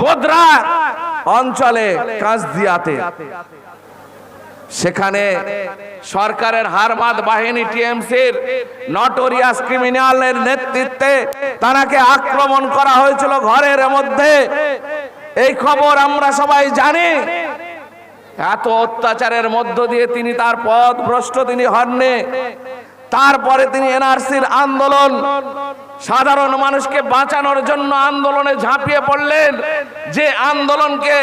বোদরা অঞ্চলে কাজদিয়াতে সেখানে সরকারের হারমাদ বাহিনী টিএমসির নটোরিয়াস ক্রিমিনালের নেতৃত্বে তারাকে আক্রমণ করা হয়েছিল ঘরের মধ্যে। এই খবর আমরা সবাই জানি। এত অত্যাচারের মধ্য দিয়ে তিনি তার পথ ভ্রষ্ট তিনি হননি। তারপরে তিনি এনআরসির আন্দোলন সাধারণ মানুষকে বাঁচানোর জন্য আন্দোলনে ঝাঁপিয়ে পড়লেন। যে আন্দোলনকে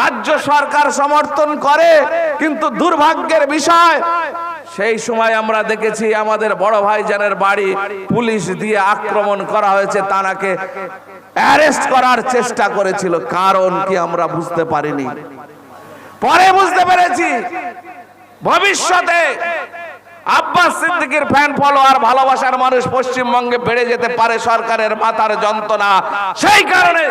রাজ্য সরকার সমর্থন করে, কিন্তু দুর্ভাগ্যের বিষয়, সেই সময় আমরা দেখেছি আমাদের বড় ভাইজানের বাড়ি পুলিশ দিয়ে আক্রমণ করা হয়েছে তানাকে অ্যারেস্ট করার চেষ্টা করেছিল। কারণ কি আমরা বুঝতে পারিনি। পরে বুঝতে পেরেছি, ভবিষ্যতে আব্বাস সিদ্দিকীর ফ্যান ফলোয়ার ভালোবাসার মানুষ পশ্চিমবঙ্গে বেড়ে যেতে পারে সরকারের মাথার যন্ত্রণা। সেই কারণে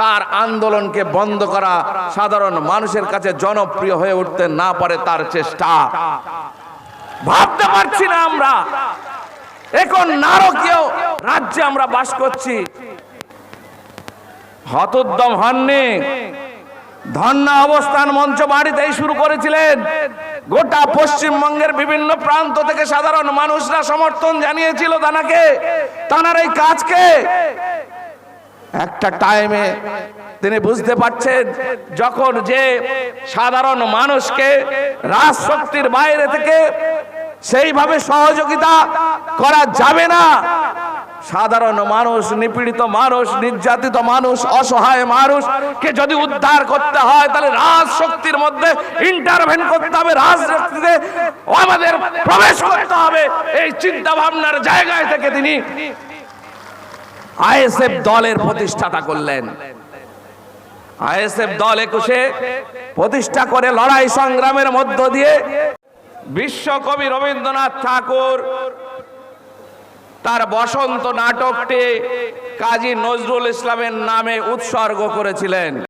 তার আন্দোলনকে বন্ধ করা সাধারণ মানুষের কাছে জনপ্রিয় হয়ে উঠতে না পারে তার চেষ্টা। ভাবতে পারছি না আমরা। এখন নারকীয় রাজ্যে আমরা বাস করছি। হতোদ্যম হননি। ধন্য অবস্থান মঞ্চ বাড়িতেই শুরু করেছিলেন। গোটা পশ্চিমবঙ্গের বিভিন্ন প্রান্ত থেকে সাধারণ মানুষরা সমর্থন জানিয়েছিল তানাকে। তানার এই কাজকে। একটা টাইমে তিনি বুঝতে পারছেন, যখন যে সাধারণ মানুষকে রাজশক্তির বাইরে থেকে সেইভাবে সহযোগিতা করা যাবে না সাধারণ মানুষ, নিপীড়িত মানুষ, নির্যাতিত মানুষ, অসহায় মানুষ, কে যদি উদ্ধার করতে হয়, তাহলে রাজশক্তির মধ্যে ইন্টারভেন করতে হবে, রাজশক্তিতে আমাদের প্রবেশ করতে হবে। এই চিন্তা ভাবনার জায়গায় থেকে তিনি আইএসএফ দলের প্রতিষ্ঠাতা করলেন। আইএসএফ দল একুশে প্রতিষ্ঠা করে লড়াই সংগ্রামের মধ্য দিয়ে বিশ্বকবি রবীন্দ্রনাথ ঠাকুর তার বসন্ত নাটকটি কাজী নজরুল ইসলামের নামে উৎসর্গ করেছিলেন।